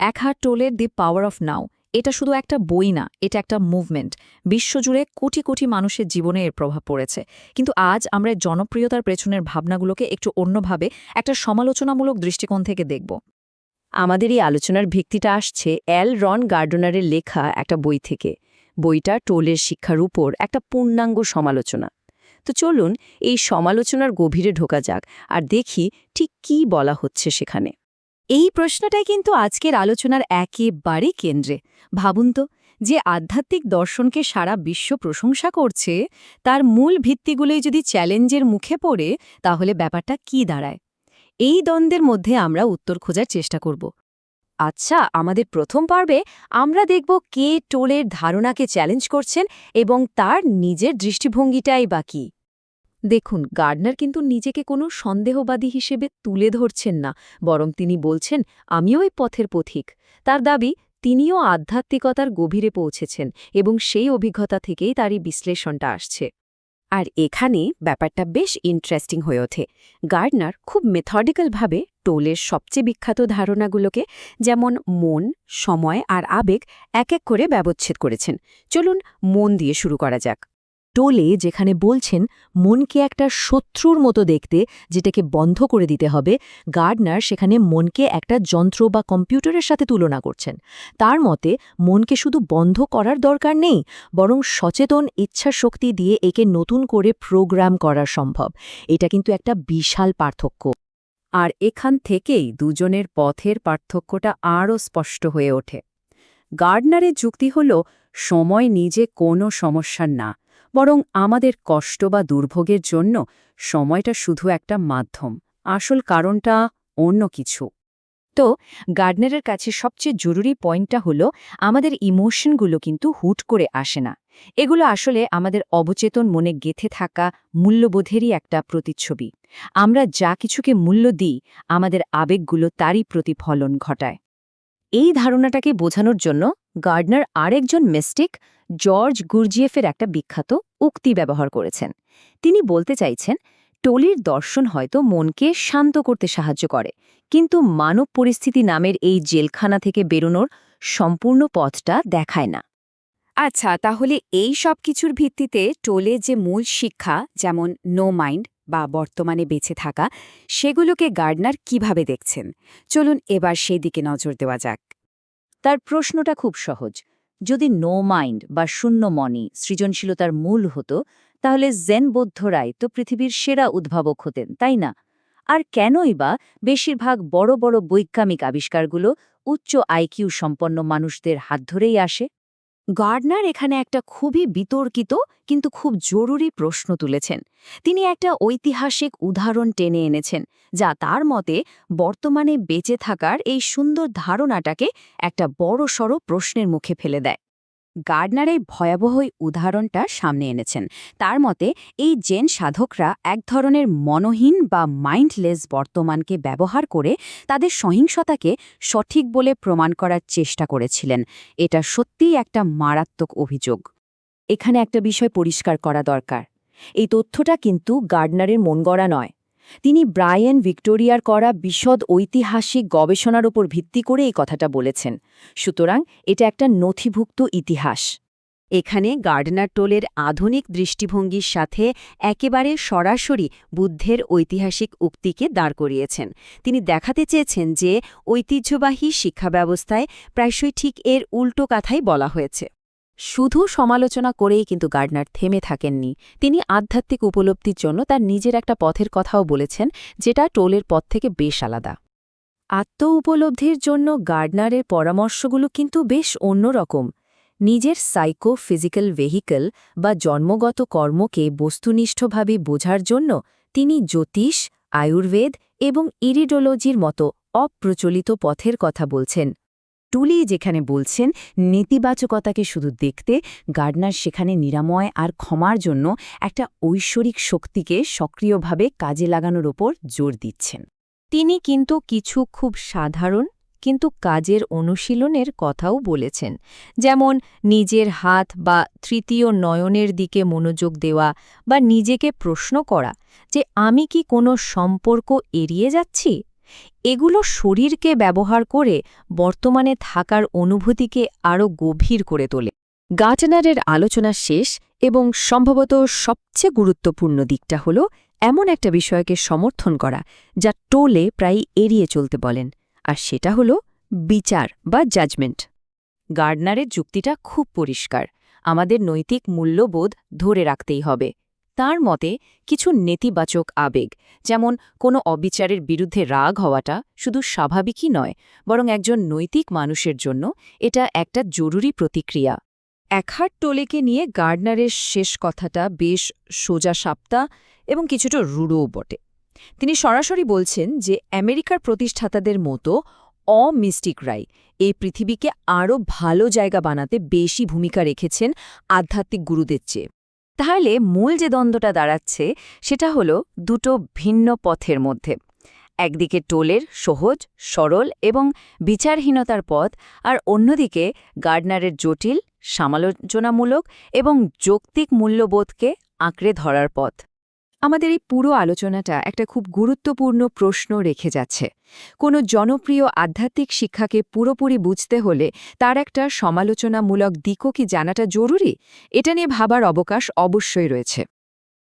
এক হাত টোলের দি power of নাও। এটা শুধু একটা বই না, এটা একটা মুভমেন্ট। বিশ্বজুড়ে কোটি কোটি মানুষের জীবনে এর প্রভাব পড়েছে। কিন্তু আজ আমরা জনপ্রিয়তার পেছনের ভাবনাগুলোকে একটু অন্যভাবে একটা সমালোচনামূলক দৃষ্টিকোণ থেকে দেখব। আমাদের এই আলোচনার ভিত্তিটা আসছে এল রন গার্ডনারের লেখা একটা বই থেকে। বইটা টোলের শিক্ষার উপর একটা পূর্ণাঙ্গ সমালোচনা। তো চলুন এই সমালোচনার গভীরে ঢোকা যাক আর দেখি ঠিক কি বলা হচ্ছে সেখানে। এই প্রশ্নটাই কিন্তু আজকের আলোচনার একেবারে কেন্দ্রে। ভাবুন তো, যে আধ্যাত্মিক দর্শনকে সারা বিশ্ব প্রশংসা করছে, তার মূল ভিত্তিগুলোই যদি চ্যালেঞ্জের মুখে পড়ে, তাহলে ব্যাপারটা কি দাঁড়ায়? এই দ্বন্দ্বের মধ্যে আমরা উত্তর খোঁজার চেষ্টা করব। আচ্ছা আমাদের প্রথম পর্বে আমরা দেখব কে টোলের ধারণাকে চ্যালেঞ্জ করছেন এবং তার নিজের দৃষ্টিভঙ্গিটাই বা কী। দেখুন, গার্ডনার কিন্তু নিজেকে কোনো সন্দেহবাদী হিসেবে তুলে ধরছেন না, বরং তিনি বলছেন, আমিও এই পথের পথিক। তার দাবি, তিনিও আধ্যাত্মিকতার গভীরে পৌঁছেছেন এবং সেই অভিজ্ঞতা থেকেই তারই বিশ্লেষণটা আসছে। আর এখানে ব্যাপারটা বেশ ইন্টারেস্টিং হয়ে ওঠে। গার্ডনার খুব মেথডিক্যালভাবে টোলের সবচেয়ে বিখ্যাত ধারণাগুলোকে যেমন মন, সময় আর আবেগ এক এক করে ব্যবচ্ছেদ করেছেন। চলুন মন দিয়ে শুরু করা যাক। টোলে যেখানে বলছেন, মনকে একটা শত্রুর মতো দেখতে, যেটাকে বন্ধ করে দিতে হবে, গার্ডনার সেখানে মনকে একটা যন্ত্র বা কম্পিউটারের সাথে তুলনা করছেন। তার মতে, মনকে শুধু বন্ধ করার দরকার নেই, বরং সচেতন ইচ্ছা শক্তি দিয়ে একে নতুন করে প্রোগ্রাম করা সম্ভব। এটা কিন্তু একটা বিশাল পার্থক্য। আর এখান থেকেই দুজনের পথের পার্থক্যটা আরও স্পষ্ট হয়ে ওঠে। গার্ডনারের যুক্তি হল, সময় নিজে কোনো সমস্যার না। বরং আমাদের কষ্ট বা দুর্ভোগের জন্য সময়টা শুধু একটা মাধ্যম, আসল কারণটা অন্য কিছু। তো, গার্ডনারের কাছে সবচেয়ে জরুরি পয়েন্টটা হলো, আমাদের ইমোশনগুলো কিন্তু হুট করে আসে না। এগুলো আসলে আমাদের অবচেতন মনে গেথে থাকা মূল্যবোধেরই একটা প্রতিচ্ছবি। আমরা যা কিছুকে মূল্য দিই, আমাদের আবেগগুলো তারই প্রতিফলন ঘটায়। এই ধারণাটাকে বোঝানোর জন্য গার্ডনার আরেকজন মিস্টিক জর্জ গুরজিয়েফের একটা বিখ্যাত উক্তি ব্যবহার করেছেন। তিনি বলতে চাইছেন, টলির দর্শন হয়তো মনকে শান্ত করতে সাহায্য করে, কিন্তু মানব পরিস্থিতি নামের এই জেলখানা থেকে বেরোনোর সম্পূর্ণ পথটা দেখায় না। আচ্ছা তাহলে এই সব কিছুর ভিত্তিতে টোলে যে মূল শিক্ষা, যেমন নো মাইন্ড বা বর্তমানে বেঁচে থাকা, সেগুলোকে গার্ডনার কীভাবে দেখছেন? চলুন এবার সেই দিকে নজর দেওয়া যাক। তার প্রশ্নটা খুব সহজ। যদি নো মাইন্ড বা শূন্য মনি সৃজনশীলতার মূল হতো, তাহলে জেন বৌদ্ধরাই তো পৃথিবীর সেরা উদ্ভাবক হতেন, তাই না? আর কেনই বা বেশিরভাগ বড় বড় বৈজ্ঞানিক আবিষ্কারগুলো উচ্চ আইকিউ সম্পন্ন মানুষদের হাত ধরেই আসে? গার্ডনার এখানে একটা খুবই বিতর্কিত, কিন্তু খুব জরুরি প্রশ্ন তুলেছেন। তিনি একটা ঐতিহাসিক উদাহরণ টেনে এনেছেন, যা তার মতে বর্তমানে বেঁচে থাকার এই সুন্দর ধারণাটাকে একটা বড়সড় প্রশ্নের মুখে ফেলে দেয়। গার্ডনার এই ভয়াবহ উদাহরণটা সামনে এনেছেন। তার মতে, এই জেন সাধকরা এক ধরনের মনহীন বা মাইন্ডলেস বর্তমানকে ব্যবহার করে তাদের সহিংসতাকে সঠিক বলে প্রমাণ করার চেষ্টা করেছিলেন। এটা সত্যিই একটা মারাত্মক অভিযোগ। এখানে একটা বিষয় পরিষ্কার করা দরকার। এই তথ্যটা কিন্তু গার্ডনারের মন গড়া নয়। তিনি ব্রায়েন ভিক্টোরিয়ার করা বিশদ ঐতিহাসিক গবেষণার উপর ভিত্তি করে এই কথাটা বলেছেন। সুতরাং এটা একটা নথিভুক্ত ইতিহাস। এখানে গার্ডনার টোলের আধুনিক দৃষ্টিভঙ্গির সাথে একেবারে সরাসরি বুদ্ধের ঐতিহাসিক উক্তিকে দাঁড় করিয়েছেন। তিনি দেখাতে চেয়েছেন যে ঐতিহ্যবাহী শিক্ষা ব্যবস্থায় প্রায়শই ঠিক এর উল্টো কথাই বলা হয়েছে। শুধু সমালোচনা করেই কিন্তু গার্ডনার থেমে থাকেননি। তিনি আধ্যাত্মিক উপলব্ধির জন্য তার নিজের একটা পথের কথাও বলেছেন, যেটা টোলের পথ থেকে বেশ আলাদা। আত্ম উপলব্ধির জন্য গার্ডনারের পরামর্শগুলো কিন্তু বেশ অন্যরকম। নিজের সাইকো ফিজিক্যাল ভেহিকল বা জন্মগত কর্মকে বস্তুনিষ্ঠভাবে বোঝার জন্য তিনি জ্যোতিষ, আয়ুর্বেদ এবং ইরিডোলজির মতো অপ্রচলিত পথের কথা বলছেন। টুলি যেখানে বলছেন, নেতিবাচকতাকে শুধু দেখতে, গার্ডনার সেখানে নিরাময় আর ক্ষমার জন্য একটা ঐশ্বরিক শক্তিকে সক্রিয়ভাবে কাজে লাগানোর ওপর জোর দিচ্ছেন। তিনি কিন্তু কিছু খুব সাধারণ, কিন্তু কাজের অনুশীলনের কথাও বলেছেন। যেমন, নিজের হাত বা তৃতীয় নয়নের দিকে মনোযোগ দেওয়া বা নিজেকে প্রশ্ন করা যে, আমি কি কোনো সম্পর্ক এড়িয়ে যাচ্ছি? এগুলো শরীরকে ব্যবহার করে বর্তমানে থাকার অনুভূতিকে আরও গভীর করে তোলে। গার্টনারের আলোচনা শেষ এবং সম্ভবত সবচেয়ে গুরুত্বপূর্ণ দিকটা হল এমন একটা বিষয়কে সমর্থন করা, যা টোলে প্রায় এড়িয়ে চলতে বলেন, আর সেটা হল বিচার বা জাজমেন্ট। গার্ডনারের যুক্তিটা খুব পরিষ্কার, আমাদের নৈতিক মূল্যবোধ ধরে রাখতেই হবে। তার মতে, কিছু নেতিবাচক আবেগ, যেমন কোনো অবিচারের বিরুদ্ধে রাগ হওয়াটা, শুধু স্বাভাবিকই নয়, বরং একজন নৈতিক মানুষের জন্য এটা একটা জরুরি প্রতিক্রিয়া। একহাট টোলেকে নিয়ে গার্ডনারের শেষ কথাটা বেশ সোজা সাপ্তা এবং কিছুটা রুড়ও বটে। তিনি সরাসরি বলছেন যে, আমেরিকার প্রতিষ্ঠাতাদের মতো অমিস্টিক রাই এই পৃথিবীকে আরও ভালো জায়গা বানাতে বেশি ভূমিকা রেখেছেন আধ্যাত্মিক গুরুদের চেয়ে। তাহলে মূল যে দ্বন্দ্বটা দাঁড়াচ্ছে, সেটা হলো দুটো ভিন্ন পথের মধ্যে। একদিকে টোলের সহজ, সরল এবং বিচারহীনতার পথ, আর অন্যদিকে গার্ডনারের জটিল, সমালোচনামূলক এবং যৌক্তিক মূল্যবোধকে আঁকড়ে ধরার পথ। আমাদের এই পুরো আলোচনাটা একটা খুব গুরুত্বপূর্ণ প্রশ্ন রেখে যাচ্ছে। কোনো জনপ্রিয় আধ্যাত্মিক শিক্ষাকে পুরোপুরি বুঝতে হলে তার একটা সমালোচনামূলক দিকও কি জানাটা জরুরি? এটা নিয়ে ভাবার অবকাশ অবশ্যই রয়েছে।